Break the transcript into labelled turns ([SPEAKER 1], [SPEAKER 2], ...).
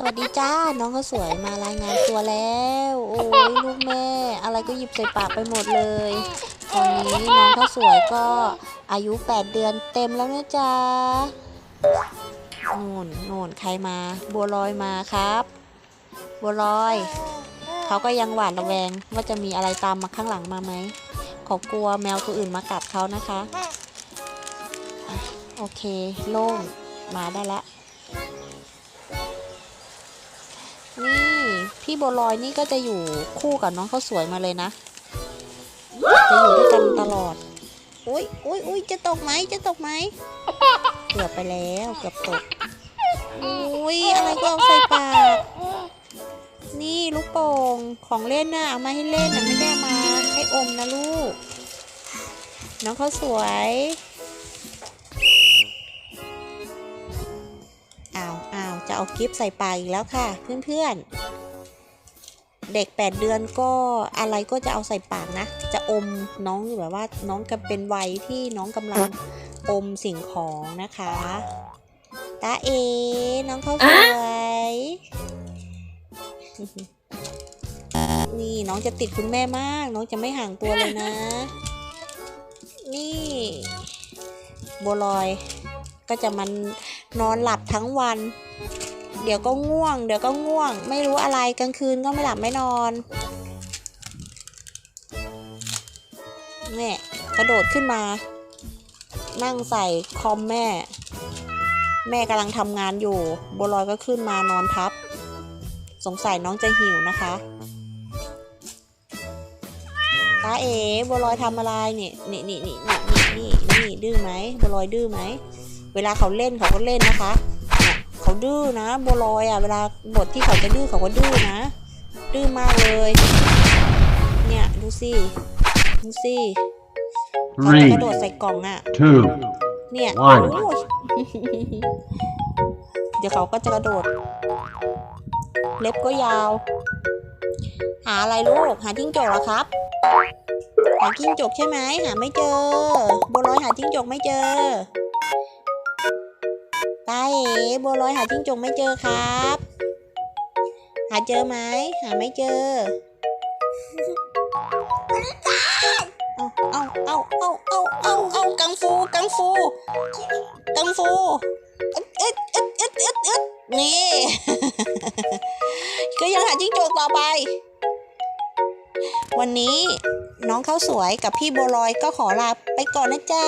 [SPEAKER 1] สวัสดีจ้า น้องเขาสวยมารายงานตัวแล้ว โอ้ยลูกแม่ อะไรก็หยิบใส่ปากไปหมดเลย ตอนนี้น้องเขาสวยก็อายุ 8 เดือนเต็มแล้วนะจ๊ะโน่นโน่นใครมา บัวลอยมาครับ บัวลอย เขาก็ยังหวาดระแวงว่าจะมีอะไรตามมาข้างหลังมาไหมขากลัวแมวตัวอื่นมากัดเขานะคะ โอเค โล่ง มาได้และ นี่พี่บัวลอยนี่ก็จะอยู่คู่กับน้องข้าวสวยมาเลยนะ จะอยู่ด้วยกันตลอดอุ้ยอุ้ยอุ้ยจะตกไหมจะตกไหมเกือบไปแล้วเกือบตกอุ้ยอะไรก็เอาใส่ปาก นี่ลูกโป่งของเล่นน่ะเอามาให้เล่นน่ะไม่ได้เอามาให้อมนะลูก น้องข้าวสวย เอากิฟใส่ปากอีกแล้วค่ะ เพื่อนๆ เด็ก 8 เดือนก็อะไรก็จะเอาใส่ปากนะ จะอมน้องแบบว่าน้องกำเป็นวัยที่น้องกำลังอมสิ่งของนะคะตาเอ น้องเขาสวยนี่น้องจะติดคุณแม่มาก น้องจะไม่ห่างตัวเลยนะ นี่บัวลอยก็จะมันนอนหลับทั้งวัน เดี๋ยวก็ง่วง เดี๋ยวก็ง่วง ไม่รู้อะไรกลางคืนก็ไม่หลับไม่นอนเนี่กระโดดขึ้นมา นั่งใส่คอมแม่ แม่กำลังทำงานอยู่บัวลอยก็ขึ้นมานอนทับ สงสัยน้องจะหิวนะคะตาเอ๋บัวลอยทำอะไรนี่นี่นี่นี่นี่นี่นี่ดื้อไหมบัวลอยดื้อไหม เวลาเขาเล่นเขาก็เล่นนะคะ ดื้อนะบัวลอยอะเวลาบทที่เขาจะดื้อเขาก็ดื้อนะ ดื้อมากเลย เนี่ยดูสิดูสิเขาจะกระโดดใส่กล่องอะ
[SPEAKER 2] two,
[SPEAKER 1] เนี่ย
[SPEAKER 2] One
[SPEAKER 1] โอ้ยเดี๋ยวเขาก็จะกระโดด เล็บก็ยาว หาอะไรลูก หาจิ้งจกเหรอครับ หาจิ้งจกใช่ไหม หาไม่เจอบัวลอยหาจิ้งจกไม่เจอ ตาเอ๋บัวลอยหาจิ้งจกไม่เจอครับ หาเจอไหมหาไม่เจอเอาเอาเอาเอาเอาเอาเอากังฟูกังฟูกังฟูอึดอึดอึดอึดอึดอึดนี่ ก็ยังหาจิ้งจกต่อไป วันนี้น้องข้าวสวยกับพี่บัวลอยก็ขอลาไปก่อนนะจ๊ะ